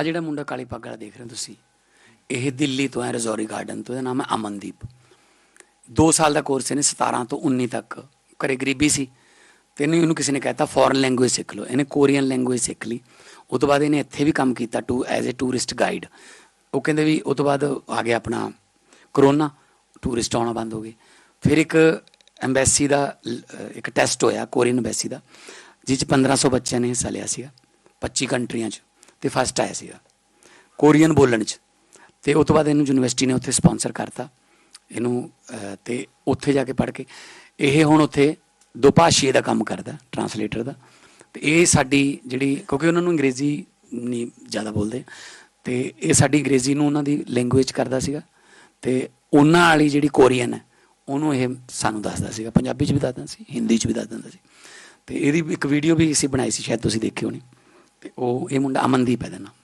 ਆ ਜਿਹੜਾ ਮੁੰਡਾ ਕਾਲੀ ਪੱਗ ਵਾਲਾ ਦੇਖ ਰਹੇ ਹੋ ਤੁਸੀਂ, ਇਹ ਦਿੱਲੀ ਤੋਂ ਹੈ, ਰਜ਼ੌਰੀ ਗਾਰਡਨ ਤੋਂ, ਇਹਦਾ ਨਾਮ ਹੈ ਅਮਨਦੀਪ। 2 ਸਾਲ ਦਾ ਕੋਰਸ ਇਹਨੇ 17 ਤੋਂ 19 ਤੱਕ ਘਰੇ ਗਰੀਬੀ ਸੀ। ਤੇ ਇਹਨੂੰ ਇਹਨੂੰ ਕਿਸੇ ਨੇ ਕਹਿਤਾ ਫੋਰਨ ਲੈਂਗੁਏਜ ਸਿੱਖ ਲਓ। ਇਹਨੇ ਕੋਰੀਅਨ ਲੈਂਗੁਏਜ ਸਿੱਖ ਲਈ। ਉਹ ਤੋਂ ਬਾਅਦ ਇਹਨੇ ਇੱਥੇ ਵੀ ਕੰਮ ਕੀਤਾ, to as a tourist guide ਉਹ ਕਹਿੰਦੇ ਵੀ ਉਹ ਤੋਂ ਬਾਅਦ ਆ ਗਿਆ ਆਪਣਾ ਕਰੋਨਾ ਟੂਰਿਸਟ ਆਉਣਾ ਬੰਦ ਹੋ ਗਏ। ਫਿਰ ਇੱਕ ਐਮਬੈਸੀ ਦਾ ਇੱਕ ਟੈਸਟ ਹੋਇਆ ਕੋਰੀਅਨ ਐਮਬੈਸੀ ਦਾ ਜਿਸ 'ਚ 1500 ਬੱਚਿਆਂ ਨੇ ਹਿੱਸਾ ਲਿਆ ਸੀਗਾ 25 ਕੰਟਰੀਆਂ 'ਚ। ਤੇ ਫਸਟ ਆਇਆ ਸੀਗਾ ਕੋਰੀਅਨ ਬੋਲਣ 'ਚ। ਤੇ ਉਸ ਤੋਂ ਬਾਅਦ ਇਹਨੂੰ ਯੂਨੀਵਰਸਿਟੀ ਨੇ ਉੱਥੇ ਸਪਾਂਸਰ ਕਰਤਾ। ਇਹਨੂੰ ਅਹ, ਤੇ ਉੱਥੇ ਜਾ ਕੇ ਪੜ੍ਹ ਕੇ ਇਹ ਹੁਣ ਉੱਥੇ ਦੋ ਦਾ ਕੰਮ ਕਰਦਾ ਟਰਾਂਸਲੇਟਰ ਦਾ। ਤੇ ਇਹ ਸਾਡੀ ਜਿਹੜੀ ਕਿਉਂਕਿ ਉਹਨਾਂ ਨੂੰ ਅੰਗਰੇਜ਼ੀ ਨਹੀਂ ਜ਼ਿਆਦਾ ਬੋਲਦੇ ਤੇ ਇਹ ਸਾਡੀ ਅੰਗਰੇਜ਼ੀ ਨੂੰ ਉਹਨਾਂ ਦੀ ਲੈਂਗੁਏਜ ਕਰਦਾ ਸੀਗਾ। ਤੇ ਉਹਨਾਂ ਵਾਲੀ ਜਿਹੜੀ ਕੋਰੀਅਨ ਹੈ ਉਹਨੂੰ ਇਹ ਸਾਨੂੰ ਦੱਸਦਾ ਸੀਗਾ। ਪੰਜਾਬੀ 'ਚ ਵੀ ਦੱਸਦਾ ਸੀ ਹਿੰਦੀ 'ਚ ਵੀ ਦੱਸ ਦਿੰਦਾ ਸੀ। ਤੇ ਇਹਦੀ ਇੱਕ ਵੀਡੀਓ ਵੀ ਅਸੀਂ ਬਣਾਈ ਸੀ ਸ਼ਾਇਦ ਤੁਸੀਂ ਦੇਖੀ ਹੋਣੀ। ਤੇ ਉਹ ਇਹ ਮੁੰਡਾ ਅਮਨਦੀਪ ਹੈ ਦਾ ਨਾਮ।